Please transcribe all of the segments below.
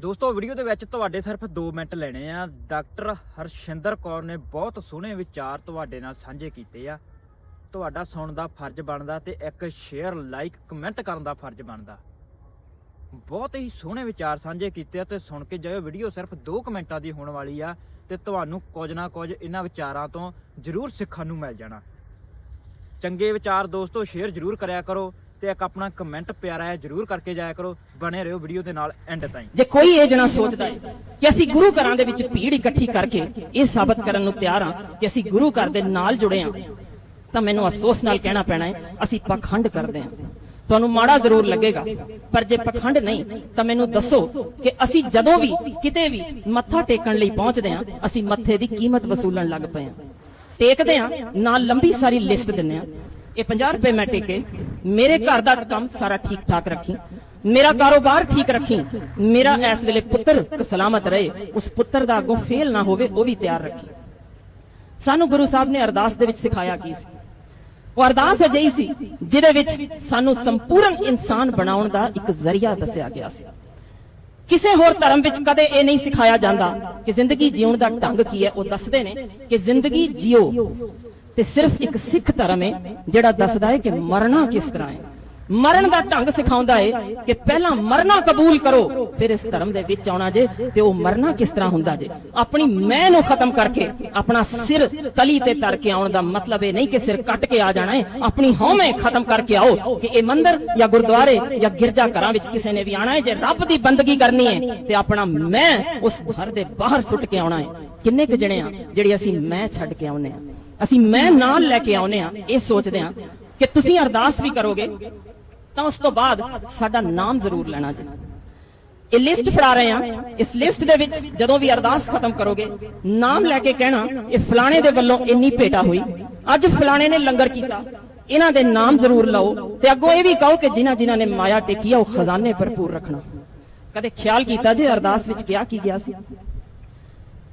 ਦੋਸਤੋ ਵੀਡੀਓ ਦੇ ਵਿੱਚ ਤੁਹਾਡੇ ਸਿਰਫ 2 ਮਿੰਟ ਲੈਣੇ ਆ। ਡਾਕਟਰ ਹਰਸ਼ਿੰਦਰ ਕੌਰ ਨੇ ਬਹੁਤ ਸੋਹਣੇ ਵਿਚਾਰ ਤੁਹਾਡੇ ਨਾਲ ਸਾਂਝੇ ਕੀਤੇ ਆ। ਤੁਹਾਡਾ ਸੁਣਨ ਦਾ ਫਰਜ਼ ਬਣਦਾ ਤੇ ਇੱਕ ਸ਼ੇਅਰ ਲਾਈਕ ਕਮੈਂਟ ਕਰਨ ਦਾ ਫਰਜ਼ ਬਣਦਾ। ਬਹੁਤ ਹੀ ਸੋਹਣੇ ਵਿਚਾਰ ਸਾਂਝੇ ਕੀਤੇ ਆ ਤੇ ਸੁਣ ਕੇ ਜਾਇਓ ਵੀਡੀਓ ਸਿਰਫ 2 ਮਿੰਟਾਂ ਦੀ ਹੋਣ ਵਾਲੀ ਆ ਤੇ ਤੁਹਾਨੂੰ ਕੁਝ ਨਾ ਕੁਝ ਇਹਨਾਂ ਵਿਚਾਰਾਂ ਤੋਂ ਜ਼ਰੂਰ ਸਿੱਖਣ ਨੂੰ ਮਿਲ ਜਾਣਾ। ਚੰਗੇ ਵਿਚਾਰ ਦੋਸਤੋ ਸ਼ੇਅਰ ਜ਼ਰੂਰ ਕਰਿਆ ਕਰੋ। ਤੇ ਇੱਕ ਆਪਣਾ ਕਮੈਂਟ ਪਿਆਰਾ ਹੈ ਜ਼ਰੂਰ ਕਰਕੇ ਜਾਇਆ ਕਰੋ। ਬਣੇ ਰਹੋ ਵੀਡੀਓ ਦੇ ਨਾਲ ਐਂਡ ਤਾਈਂ। ਜੇ ਕੋਈ ਇਹ ਜਣਾ ਸੋਚਦਾ ਹੈ ਕਿ ਅਸੀਂ ਗੁਰੂ ਘਰਾਂ ਦੇ ਵਿੱਚ ਭੀੜ ਇਕੱਠੀ ਕਰਕੇ ਇਹ ਸਾਬਤ ਕਰਨ ਨੂੰ ਤਿਆਰ ਹਾਂ ਕਿ ਅਸੀਂ ਗੁਰੂ ਘਰ ਦੇ ਨਾਲ ਜੁੜੇ ਹਾਂ, ਤਾਂ ਮੈਨੂੰ ਅਫਸੋਸ ਨਾਲ ਕਹਿਣਾ ਪੈਣਾ ਹੈ, ਅਸੀਂ ਪਖੰਡ ਕਰਦੇ ਹਾਂ। ਤੁਹਾਨੂੰ ਮਾੜਾ ਜ਼ਰੂਰ ਲੱਗੇਗਾ, ਪਰ ਜੇ ਪਖੰਡ ਨਹੀਂ, ਤਾਂ ਮੈਨੂੰ ਦੱਸੋ ਕਿ ਅਸੀਂ ਜਦੋਂ ਵੀ, ਕਿਤੇ ਵੀ ਮੱਥਾ ਟੇਕਣ ਲਈ ਪਹੁੰਚਦੇ ਹਾਂ, ਅਸੀਂ ਮੱਥੇ ਦੀ ਕੀਮਤ ਵਸੂਲਣ ਲੱਗ ਪਏ ਹਾਂ। ਟੇਕਦੇ ਹਾਂ, ਨਾਲ ਲੰਬੀ ਸਾਰੀ ਲਿਸਟ ਦਿੰਦੇ ਹਾਂ। ਇਹ 50 ਰੁਪਏ ਮੈਂ ਟੇਕੇ। ਮੇਰੇ ਘਰ ਦਾ ਕੰਮ ਸਾਰਾ ਠੀਕ ਠਾਕ ਰੱਖੀ। ਮੇਰਾ ਕਾਰੋਬਾਰ ਠੀਕ ਰੱਖੀ। ਮੇਰਾ ਇਸ ਵੇਲੇ ਪੁੱਤਰ ਸਲਾਮਤ ਰਹੇ। ਉਸ ਪੁੱਤਰ ਦਾ ਅੱਗੋਂ ਫੇਲ ਨਾ ਹੋਵੇ, ਉਹ ਵੀ ਤਿਆਰ ਰੱਖੀ। ਸਾਨੂੰ ਗੁਰੂ ਸਾਹਿਬ ਨੇ ਅਰਦਾਸ ਦੇ ਵਿੱਚ ਸਿਖਾਇਆ ਕੀ ਸੀ? ਉਹ ਅਰਦਾਸ ਅਜਿਹੀ ਸੀ, ਜਿਹਦੇ ਵਿੱਚ ਸਾਨੂੰ ਸੰਪੂਰਨ ਇਨਸਾਨ ਬਣਾਉਣ ਦਾ ਇੱਕ ਜ਼ਰੀਆ ਦੱਸਿਆ ਗਿਆ ਸੀ। ਕਿਸੇ ਹੋਰ ਧਰਮ ਵਿੱਚ ਕਦੇ ਇਹ ਨਹੀਂ ਸਿਖਾਇਆ ਜਾਂਦਾ ਕਿ ਜ਼ਿੰਦਗੀ ਜਿਉਣ ਦਾ ਢੰਗ ਕੀ ਹੈ, ਉਹ ਦੱਸਦੇ ਨੇ ਕਿ ਜ਼ਿੰਦਗੀ ਜਿਓ। ਤੇ ਸਿਰਫ ਇੱਕ ਸਿੱਖ ਧਰਮ ਹੈ ਜਿਹੜਾ ਦੱਸਦਾ ਹੈ ਕਿ ਮਰਨਾ ਕਿਸ ਤਰ੍ਹਾਂ ਹੈ ਮਰਨ ਦਾ ਢੰਗ ਸਿਖਾਉਂਦਾ ਹੈ ਕਿ ਪਹਿਲਾਂ ਮਰਨਾ ਕਬੂਲ ਕਰੋ, ਫਿਰ ਇਸ ਧਰਮ ਦੇ ਵਿੱਚ ਆਉਣਾ ਜੇ ਤੇ ਉਹ ਮਰਨਾ ਕਿਸ ਤਰ੍ਹਾਂ ਹੁੰਦਾ ਜੇ। ਆਪਣੀ ਮੈਂ ਨੂੰ ਖਤਮ ਕਰਕੇ ਆਪਣਾ ਸਿਰ ਤਲੀ ਤੇ ਤਰ ਕੇ ਆਉਣ ਦਾ ਮਤਲਬ ਇਹ ਨਹੀਂ ਕਿ ਸਿਰ ਕੱਟ ਕੇ ਆ ਜਾਣਾ ਹੈ ਆਪਣੀ ਹਉਮੈ ਖਤਮ ਕਰਕੇ ਆਓ ਕਿ ਇਹ ਮੰਦਰ ਜਾਂ ਗੁਰਦੁਆਰੇ ਜਾਂ ਗਿਰਜਾ ਘਰਾਂ ਵਿੱਚ ਕਿਸੇ ਨੇ ਵੀ ਆਣਾ ਹੈ ਜੇ ਰੱਬ ਦੀ ਬੰਦਗੀ ਕਰਨੀ ਹੈ ਤੇ ਆਪਣਾ ਮੈਂ ਉਸ ਘਰ ਦੇ ਬਾਹਰ ਸੁੱਟ ਕੇ ਆਉਣਾ ਹੈ ਕਿੰਨੇ ਕੁ ਜਣੇ ਆ ਜਿਹੜੇ ਅਸੀਂ ਮੈਂ ਛੱਡ ਕੇ ਆਉਨੇ ਆ ਅਸੀਂ ਮੈਂ ਨਾਲ ਲੈ ਕੇ ਆਉਨੇ ਆ ਇਹ ਸੋਚਦੇ ਆ ਕਿ ਤੁਸੀਂ ਅਰਦਾਸ ਵੀ ਕਰੋਗੇ, ਤਾਂ ਉਸ ਤੋਂ ਬਾਅਦ ਸਾਡਾ ਨਾਮ ਜ਼ਰੂਰ ਲੈਣਾ ਜੀ। ਇਹ ਲਿਸਟ ਫੜਾ ਰਹੇ ਆ ਇਸ ਲਿਸਟ ਦੇ ਵਿੱਚ ਜਦੋਂ ਵੀ ਅਰਦਾਸ ਖਤਮ ਕਰੋਗੇ, ਨਾਮ ਲੈ ਕੇ ਕਹਿਣਾ, ਇਹ ਫਲਾਣੇ ਦੇ ਵੱਲੋਂ ਇੰਨੀ ਭੇਟਾ ਹੋਈ। ਅੱਜ ਫਲਾਣੇ ਨੇ ਲੰਗਰ ਕੀਤਾ। ਇਹਨਾਂ ਦੇ ਨਾਮ ਜ਼ਰੂਰ ਲਓ ਤੇ ਅੱਗੋਂ ਇਹ ਵੀ ਕਹੋ ਕਿ ਜਿਨ੍ਹਾਂ ਜਿਨ੍ਹਾਂ ਨੇ ਮਾਇਆ ਟੇਕੀ ਆ, ਉਹ ਖਜ਼ਾਨੇ ਭਰਪੂਰ ਰੱਖਣਾ। ਕਦੇ ਖਿਆਲ ਕੀਤਾ ਜੇ ਅਰਦਾਸ ਵਿੱਚ ਕਿਹਾ ਕੀ ਗਿਆ ਸੀ?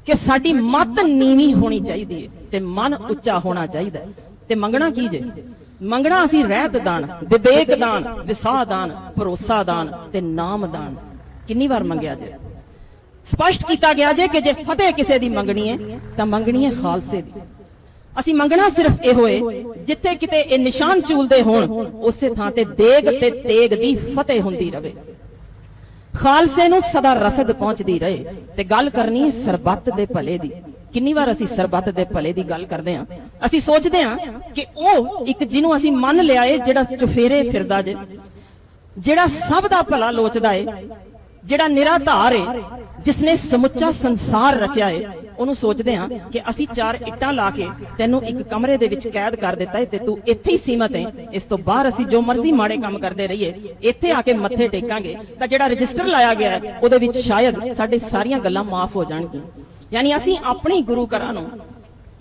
ਕਿ ਸਾਡੀ ਮਤ ਨੀਵੀਂ ਹੋਣੀ ਚਾਹੀਦੀ ਹੈ ਤੇ ਮਨ ਉੱਚਾ ਹੋਣਾ ਚਾਹੀਦਾ ਤੇ ਮੰਗਣਾ ਕੀ ਜੇ? ਮੰਗਣਾ ਅਸੀਂ ਰਹਿਤ ਦਾਨ, ਵਿਵੇਕ ਦਾਨ ਵਿਸਾਹ ਦਾਨ ਭਰੋਸਾ ਦਾਨ ਤੇ ਨਾਮ ਦਾਨ ਕਿੰਨੀ ਵਾਰ ਮੰਗਿਆ ਜੇ? ਸਪਸ਼ਟ ਕੀਤਾ ਗਿਆ ਜੇ ਕਿ ਜੇ ਫਤਿਹ ਕਿਸੇ ਦੀ ਮੰਗਣੀ ਹੈ, ਤਾਂ ਮੰਗਣੀ ਹੈ ਖਾਲਸੇ ਦੀ। ਅਸੀਂ ਮੰਗਣਾ ਸਿਰਫ ਇਹੋ ਏ ਜਿੱਥੇ ਕਿਤੇ ਇਹ ਨਿਸ਼ਾਨ ਚੂਲਦੇ ਹੋਣ, ਉਸੇ ਥਾਂ ਤੇ ਦੇਗ ਤੇ ਤੇਗ ਦੀ ਫਤਿਹ ਹੁੰਦੀ ਰਵੇ। ਖਾਲਸੇ ਨੂੰ ਸਦਾ ਰਸਦ ਪਹੁੰਚਦੀ ਰਹੇ। ਤੇ ਗੱਲ ਕਰਨੀ ਹੈ ਸਰਬੱਤ ਦੇ ਭਲੇ ਦੀ। ਕਿੰਨੀ ਵਾਰ ਅਸੀਂ ਸਰਬੱਤ ਦੇ ਭਲੇ ਦੀ ਗੱਲ ਕਰਦੇ ਹਾਂ? ਅਸੀਂ ਸੋਚਦੇ ਹਾਂ ਕਿ ਉਹ ਇੱਕ ਜਿਹਨੂੰ ਅਸੀਂ ਮੰਨ ਲਿਆ ਏ, ਜਿਹੜਾ ਚੁਫੇਰੇ ਫਿਰਦਾ ਜੇ। ਜਿਹੜਾ ਸਭ ਦਾ ਭਲਾ ਲੋਚਦਾ ਏ। ਜਿਹੜਾ ਨਿਰਾਧਾਰ ਏ। ਜਿਸਨੇ ਸਮੁੱਚਾ ਸੰਸਾਰ ਰਚਿਆ ਏ। ਉਹਨੂੰ ਸੋਚਦੇ ਹਾਂ ਕਿ ਅਸੀਂ ਚਾਰ ਇੱਟਾਂ ਲਾ ਕੇ ਤੈਨੂੰ ਇੱਕ ਕਮਰੇ ਦੇ ਵਿੱਚ ਕੈਦ ਕਰ ਦਿੱਤਾ ਹੈ ਤੇ ਤੂੰ ਇੱਥੇ ਹੀ ਸੀਮਤ ਏ। ਇਸ ਤੋਂ ਬਾਹਰ ਅਸੀਂ ਜੋ ਮਰਜ਼ੀ ਮਾੜੇ ਕੰਮ ਕਰਦੇ ਰਹੀਏ, ਇੱਥੇ ਆ ਕੇ ਮੱਥੇ ਟੇਕਾਂਗੇ ਤਾਂ ਜਿਹੜਾ ਰਜਿਸਟਰ ਲਾਇਆ ਗਿਆ ਹੈ ਉਹਦੇ ਵਿੱਚ ਸ਼ਾਇਦ ਸਾਡੇ ਸਾਰੀਆਂ ਗੱਲਾਂ ਮਾਫ ਹੋ ਜਾਣਗੀਆਂ। ਯਾਨੀ ਅਸੀਂ ਆਪਣੇ ਗੁਰੂ ਘਰਾਂ ਨੂੰ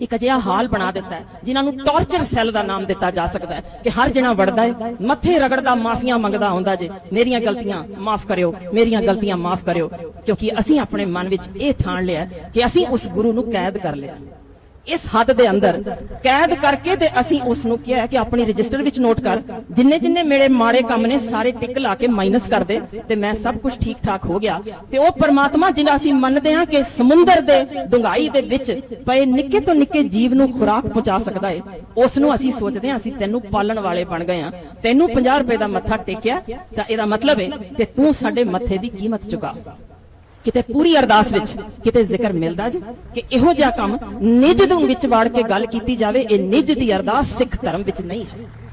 ਇੱਕ ਅਜਿਹਾ ਹਾਲ ਬਣਾ ਦਿੱਤਾ ਹੈ, ਜਿਨ੍ਹਾਂ ਨੂੰ ਟਾਰਚਰ ਸੈੱਲ ਦਾ ਨਾਮ ਦਿੱਤਾ ਜਾ ਸਕਦਾ ਹੈ ਕਿ ਹਰ ਜਣਾ ਵੜਦਾ ਹੈ, ਮੱਥੇ ਰਗੜਦਾ ਮਾਫੀਆਂ ਮੰਗਦਾ ਹੁੰਦਾ ਜੇ, ਮੇਰੀਆਂ ਗਲਤੀਆਂ ਮਾਫ ਕਰਿਓ, ਮੇਰੀਆਂ ਗਲਤੀਆਂ ਮਾਫ ਕਰਿਓ, ਕਿਉਂਕਿ ਅਸੀਂ ਆਪਣੇ ਮਨ ਵਿੱਚ ਇਹ ਥਾਣ ਲਿਆ ਕਿ ਅਸੀਂ ਉਸ ਗੁਰੂ ਨੂੰ ਕੈਦ ਕਰ ਲਿਆ। ਇਸ ਹੱਦ ਦੇ ਅੰਦਰ ਕੈਦ ਕਰਕੇ ਤੇ ਅਸੀਂ ਉਸ ਨੂੰ ਕਿਹਾ ਕਿ ਆਪਣੀ ਰਜਿਸਟਰ ਵਿੱਚ ਨੋਟ ਕਰ। ਜਿੰਨੇ ਜਿੰਨੇ ਮੇਰੇ ਮਾੜੇ ਕੰਮ ਨੇ ਸਾਰੇ ਟਿਕ ਲਾ ਕੇ ਮਾਈਨਸ ਕਰ ਦੇ ਤੇ ਮੈਂ ਸਭ ਕੁਝ ਠੀਕ ਠਾਕ ਹੋ ਗਿਆ। ਤੇ ਉਹ ਪਰਮਾਤਮਾ ਜਿਹਦਾ ਅਸੀਂ ਮੰਨਦੇ ਹਾਂ ਕਿ ਸਮੁੰਦਰ ਦੇ ਡੁੰਗਾਈ ਦੇ ਵਿੱਚ ਪਏ ਨਿੱਕੇ ਤੋਂ ਨਿੱਕੇ ਜੀਵ ਨੂੰ ਖੁਰਾਕ ਪਹੁੰਚਾ ਸਕਦਾ ਏ ਉਸ ਨੂੰ ਅਸੀਂ ਸੋਚਦੇ ਹਾਂ ਅਸੀਂ ਤੈਨੂੰ ਪਾਲਣ ਵਾਲੇ ਬਣ ਗਏ ਹਾਂ। ਤੈਨੂੰ 50 ਰੁਪਏ ਦਾ ਮੱਥਾ ਟੇਕਿਆ ਤਾਂ ਇਹਦਾ ਮਤਲਬ ਹੈ ਕਿ ਤੂੰ ਸਾਡੇ ਮੱਥੇ ਦੀ ਕੀਮਤ ਚੁਕਾ। ਕਿਤੇ ਪੂਰੀ ਅਰਦਾਸ ਵਿੱਚ ਕਿਤੇ ਜ਼ਿਕਰ ਮਿਲਦਾ ਜੀ, ਕਿ ਇਹੋ ਜਿਹਾ ਕੰਮ ਨਿੱਜ ਦੇ ਵਿੱਚ ਵਾੜ ਕੇ ਗੱਲ ਕੀਤੀ ਜਾਵੇ, ਇਹ ਨਿੱਜ ਦੀ ਅਰਦਾਸ ਸਿੱਖ ਧਰਮ ਵਿੱਚ ਨਹੀਂ ਹੈ।